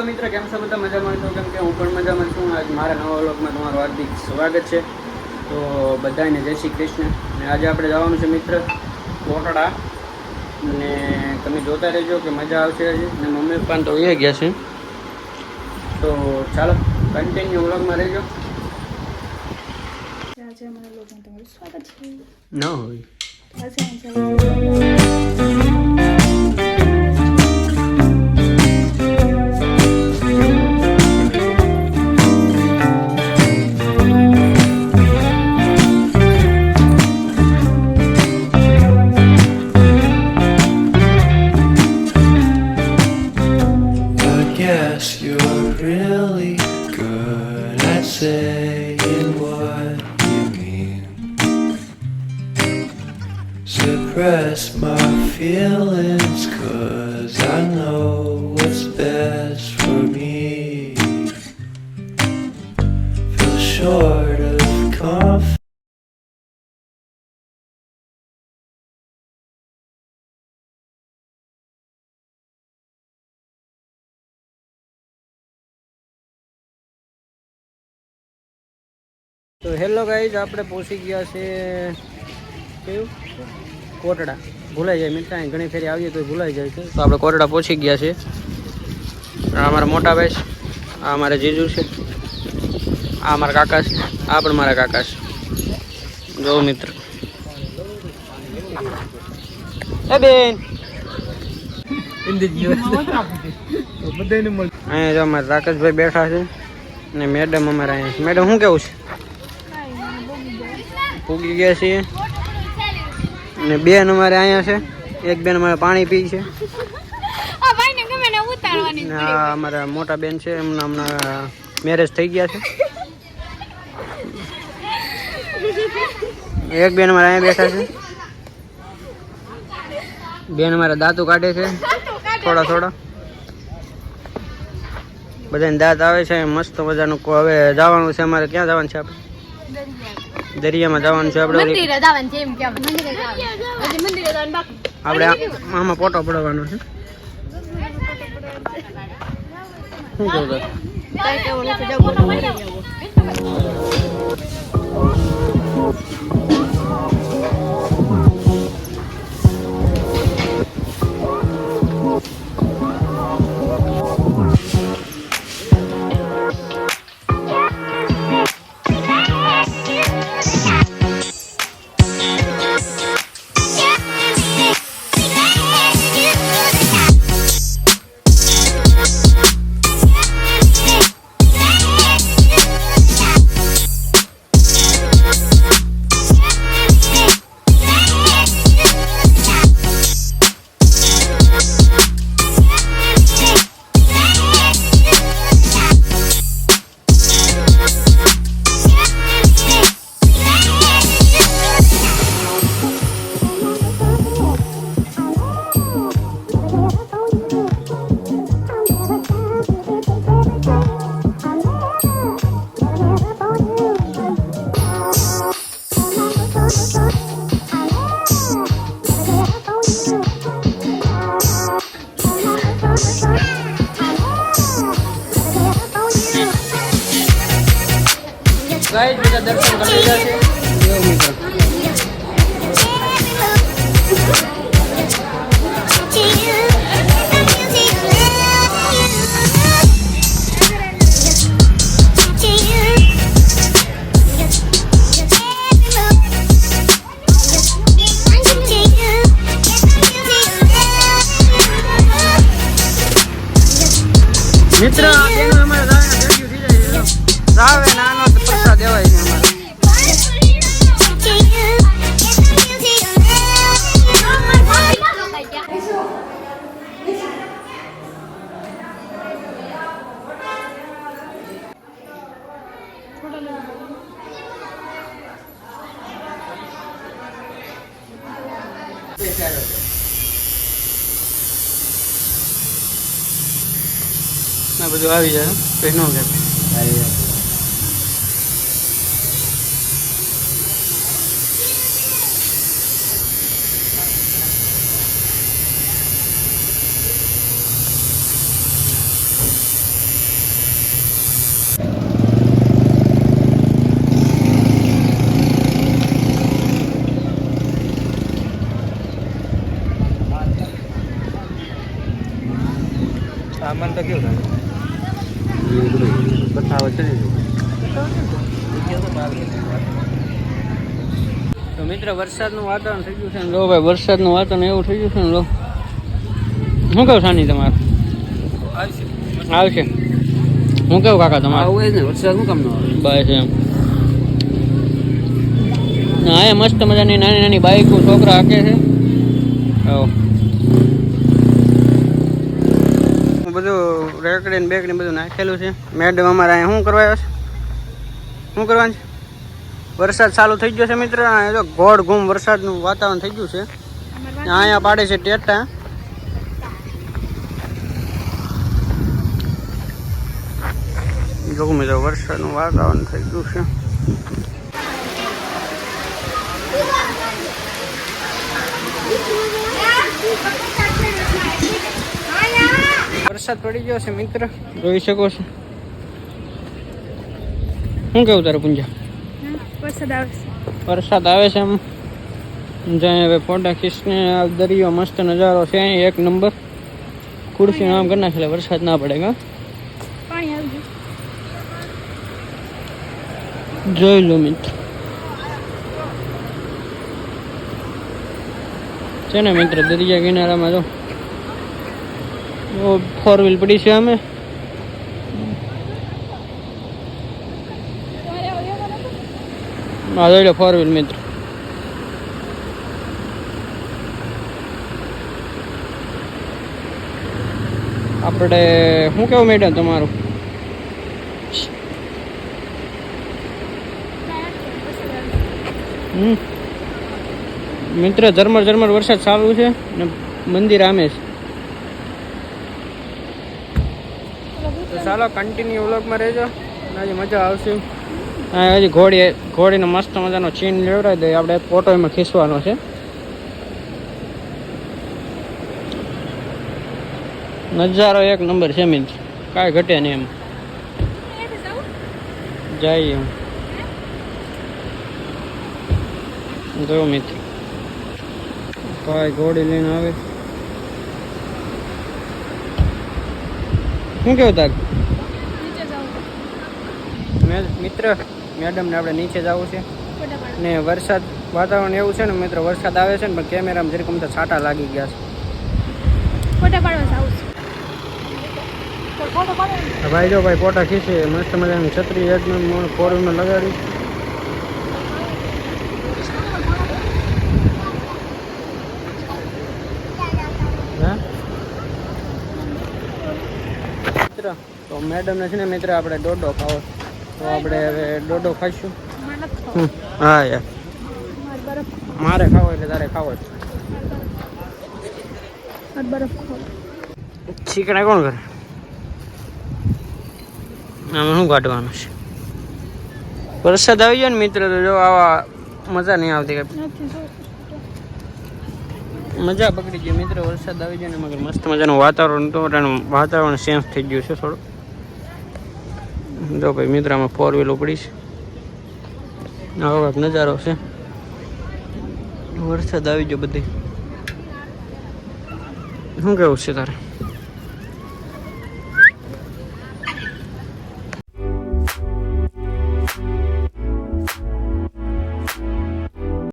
મિત્ર કેમ છો બધા? મજામાં છો? કેમ કે હું પણ મજામાં છું. આજ મારા નવા વ્લોગમાં તમારું હાર્દિક સ્વાગત છે. તો બધાને જય શ્રી કૃષ્ણ. અને આજે આપણે જવાનું છે મિત્ર કોટડા. અને તમે જોતા રહેજો કે મજા આવશે હજી. અને મમ્મી પપ્પા તો એ ગયા છે. તો ચાલો કન્ટિન્યુ વ્લોગમાં રહેજો. આજે અમારા લોકોમાં તમારું સ્વાગત છે. ન હોય. Saying what you mean. Suppress my feelings, તો હેલો ગાઈઝ આપણે પહોંચી ગયા છે કયું કોટડા. ભૂલાઈ જાય મિત્ર અહીં ઘણી ફેરી આવીએ તો ભૂલાઈ જાય છે. તો આપણે કોટડા પહોંચી ગયા છે. અમારા મોટા ભાઈ છે આ અમારા જીજુ છે આ અમારા કાકા છે આ પણ મારા કાકા છે. જો મિત્ર. એ બેન. અહીંયા જો અમારા રાકેશભાઈ બેઠા છે ને મેડમ અમારા અહીંયા મેડમ શું કેવું છે? પૂગી ગયા છીએ. અને બેન અમારે અહીંયા છે. એક બેન અમારે પાણી પી છે. ને આ અમારા મોટા બેન છે એમના હમણાં મેરેજ થઈ ગયા છે. એક બેન અમારે અહીંયા બેઠા છે. બેન અમારે દાંતું કાઢે છે. થોડા થોડા. બધાને દાંત આવે છે મસ્ત મજાનું. કો- હવે જવાનું છે અમારે ક્યાં જવાનું છે આપણે? દરિયામાં જવાનું છે આપણે મંદિરે જવાનું છે એમ કે મંદિરે જવાનું. મંદિરે જવાનું બાકી. આપણે આ- આમાં ફોટો પડવાનો છે. શું કહો તો કઈ કેવું નથી જવું. ગાઈસ બધા દર્શન કરી લીધા છે. ના બધું આવી જાય કઈ ન કે બતાવો ચડી તો મિત્ર વરસાદનું વાતાવરણ થઈ ગયું છે ને? લો ભાઈ વરસાદનું વાતાવરણ એવું થઈ ગયું છે ને લો. શું કહું સાની તમારે? આવશે. હું કેવું કાકા તમારે? આવું ને વરસાદ શું કામ ન આવે? બસ એમ. હા મસ્ત મજાની નાની નાની બાઈકો છોકરા હાકે છે. આવો. બધું રેકડી ને બેકડી બધું નાખેલું છે. મેડમ અમારે અહીંયા શું કરવા છે? શું કરવાનું છે? વરસાદ ચાલુ થઈ ગયો છે મિત્ર. જો ઘોડ ઘૂમ વરસાદનું વાતાવરણ થઈ ગયું છે. અહીંયા પાડે છે ટેટા. જો મિત્રો, વરસાદનું વાતાવરણ થઈ ગયું છે. વરસાદ પડી ગયો છે મિત્ર. જોઈ શકો છો. શું કેવું તારે પૂંજા? વરસાદ આવશે વરસાદ આવે છે એમ. જાય હવે ફોટા ખીચને દરિયો મસ્ત નજારો છે અહીં એક નંબર. ખુરશી નામ કરી નાખેલા વરસાદ ના પડે કા પાણી આવી ગયું. જોઈ લો મિત્ર. છે ને મિત્ર દરિયા કિનારામાં જો. ફોર વ્હીલ પડી છે અમે. હા જોઈ લો ફોર વ્હીલ મિત્ર. આપણે શું કેવું મેડમ તમારું? મિત્ર ઝરમર ઝરમર વરસાદ ચાલુ છે ને મંદિર આમે છે. ચાલો કન્ટિન્યુ વ્લોગમાં રહેજો. હજી મજા આવશે. હજી ઘોડી, ઘોડીનો મસ્ત મજાનો ચીન લેવડાવી દઈએ. આપણે ફોટો એમાં ખીસવાનો છે. નજારો એક નંબર છે મિત્ર કાંઈ ઘટે નહીં એમ. જઈએ જો, મિત્ર. ભાઈ ઘોડી લઈને આવે. શું કેવું તાર? મિત્ર મેડમ ને આપણે નીચે જવું છે. ને વરસાદ વાતાવરણ એવું છે ને મિત્ર વરસાદ આવે છે ને પણ કેમેરામાં જરીક અમથા છાંટા લાગી ગયા છું. ભાઈ જો ભાઈ ફોટા ખીચે મસ્ત મજાની છત્રી એક ફોર વ્હીલમાં લગાડી. મિત્ર તો મેડમ ને છે ને મિત્ર આપણે ડોડો ખાવો તો આપણે હવે ડોડો ખાઈશું. હા યાર. મારે મારે ખાવો એટલે તારે ખાવો જ. મારે બરફ ખાવું. છીકણા કોણ કરે? આમાં શું કાઢવાનું છે? વરસાદ આવી જાય ને મિત્ર તો જો આવા મજા નહીં આવતી કઈ. મજા બગડી ગઈ મિત્ર વરસાદ આવી જાય ને મગર મસ્ત મજાનું વાતાવરણ તો એનું વાતાવરણ ચેન્જ થઈ ગયું છે થોડું જો ભાઈ મિત્રામાં ફોર વ્હીલ ઉપડી છે. આવો કાંઈક નજારો છે. વરસાદ આવી ગયો બધી. શું કેવું છે તારે?